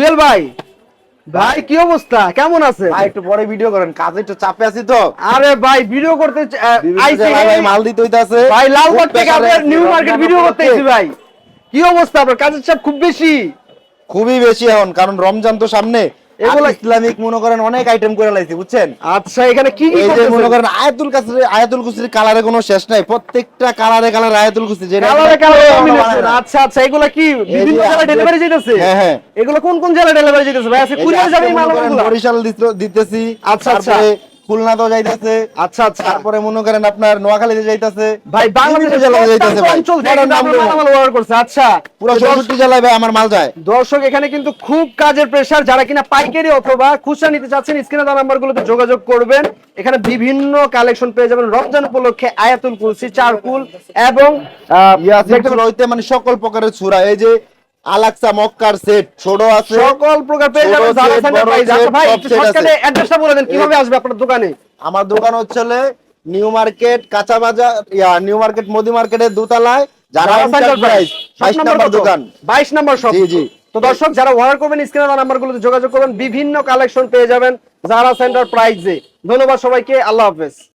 জুয়েল ভাই। ভাই কি অবস্থা? কেমন আছে ভাই একটু পরে ভিডিও করেন কাজে একটু চাপে আছি তো। আরে ভাই ভিডিও করতে আইছি ভাই মাল দিতে হইতাছে। ভাই লালবাগ খুব থেকে আপনার নিউ মার্কেট ভিডিও করতে। এসেছি ভাই। কি অবস্থা আপনার? কাজের চাপ খুব বেশি। খুবই বেশি এখন কারণ রমজান তো সামনে। এগুলো- ইসলামিক মনে করেন অনেক আইটেম করে লাইছি বুঝছেন আচ্ছা এখানে কি কি এই যে মনে করেন আয়াতুল কাসির আয়াতুল কুসির কালারে কোনো শেষ নাই প্রত্যেকটা কালারে কালারে আয়াতুল কুসি যে কালারে কালারে। আচ্ছা আচ্ছা এগুলো কি বিভিন্ন জায়গায় জেলায় ডেলিভারি যাইতেছে হ্যাঁ, হ্যাঁ। এগুলো কোন কোন জেলায় ডেলিভারি যাইতেছে ভাই আছে কুরিয়ার যাবে মালগুলো বরিশাল দিতেছি আচ্ছা, আচ্ছা। খুলনাতেও যাইতেছে। আচ্ছা আচ্ছা। তারপরে মনে করেন আপনার নোয়াখালীতে যাইতেছে। ভাই যাইতেছে ভাই। অর্ডার করছে আচ্ছা। পুরো তো দর্শক- চৌষট্টি জেলায় ভাই আমার মাল যায়। দর্শক এখানে কিন্তু খুব কাজের প্রেসার যারা কিনা পাইকারি অথবা খুচরা নিতে চাচ্ছেন স্ক্রিনে দেওয়া নাম্বারগুলোতে যোগাযোগ করবেন। এখানে বিভিন্ন কালেকশন পেয়ে যাবেন। রমজান উপলক্ষে আয়াতুল কুরসি চারকুল এবং মানে সকল প্রকারের চূড়া এই যে আলাক্সা মক্কার সেট ছোট আছে সকল প্রকার পেয়ে যাবেন যারা আচ্ছা ভাই। একটু set অ্যাড্রেসটা বলে দেন কীভাবে আসবে আপনার দোকানে? আমার দোকান হচ্ছে নিউ মার্কেট কাঁচা বাজার ইয়া নিউ মার্কেট মোদি মার্কেটের দোতলায় যারা এন্টারপ্রাইজ প্রাইস 22 নাম্বার দোকান। 22 নম্বর শপ। জি, জি। তো দর্শক যারা অর্ডার করবেন স্ক্রিনে নাম্বারগুলোতে যোগাযোগ করবেন বিভিন্ন কালেকশন পেয়ে যাবেন যারা সেন্টার প্রাইজে ধন্যবাদ সবাইকে আল্লাহ হাফেজ।